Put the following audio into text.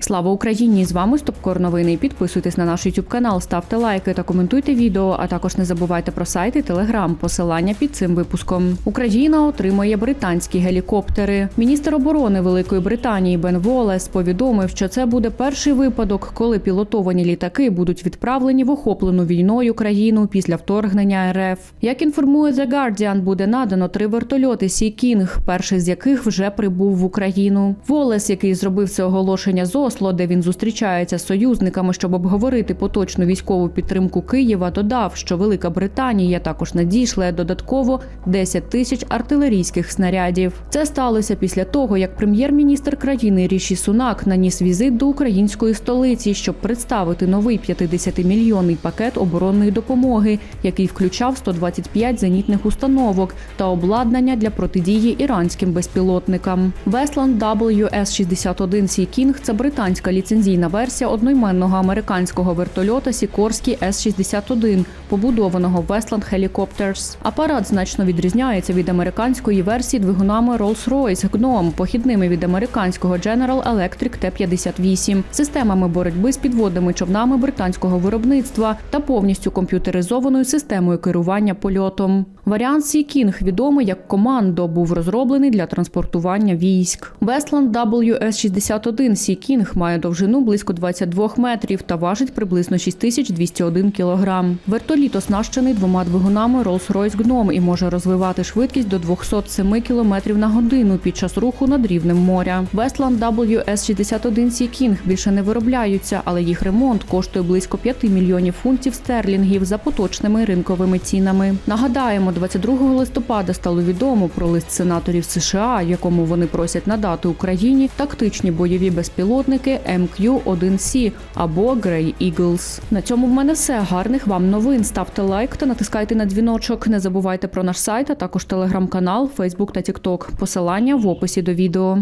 Слава Україні! З вами Стопкор Новини. Підписуйтесь на наш YouTube канал, ставте лайки та коментуйте відео. А також не забувайте про сайт і телеграм. Посилання під цим випуском. Україна отримує британські гелікоптери. Міністр оборони Великої Британії Бен Волес повідомив, що це буде перший випадок, коли пілотовані літаки будуть відправлені в охоплену війною країну після вторгнення РФ. Як інформує The Guardian, буде надано три вертольоти Sea King, перший з яких вже прибув в Україну. Волес, який зробив це оголошення з Осло, де він зустрічається з союзниками, щоб обговорити поточну військову підтримку Києва, додав, що Велика Британія також надійшла додатково 10 тисяч артилерійських снарядів. Це сталося після того, як прем'єр-міністр країни Ріші Сунак наніс візит до української столиці, щоб представити новий 50-мільйонний пакет оборонної допомоги, який включав 125 зенітних установок та обладнання для протидії іранським безпілотникам. Westland WS-61 Sea King – це британська ліцензійна версія одноіменного американського вертольота Сікорський С-61, побудованого Westland Helicopters. Апарат значно відрізняється від американської версії двигунами Rolls-Royce Gnome, похідними від американського General Electric T-58, системами боротьби з підводними човнами британського виробництва та повністю комп'ютеризованою системою керування польотом. Варіант Sea King, відомий як командо, був розроблений для транспортування військ. Westland WS-61 Sea King має довжину близько 22 метрів та важить приблизно 6201 кілограм. Вертоліт оснащений двома двигунами Rolls-Royce Gnome і може розвивати швидкість до 207 км на годину під час руху над рівнем моря. Westland WS-61 Sea King більше не виробляються, але їх ремонт коштує близько 5 мільйонів фунтів стерлінгів за поточними ринковими цінами. Нагадаємо, 22 листопада стало відомо про лист сенаторів США, якому вони просять надати Україні тактичні бойові безпілотники MQ-1C або Grey Eagles. На цьому в мене все. Гарних вам новин. Ставте лайк та натискайте на дзвіночок. Не забувайте про наш сайт, а також телеграм-канал, Фейсбук та Тікток. Посилання в описі до відео.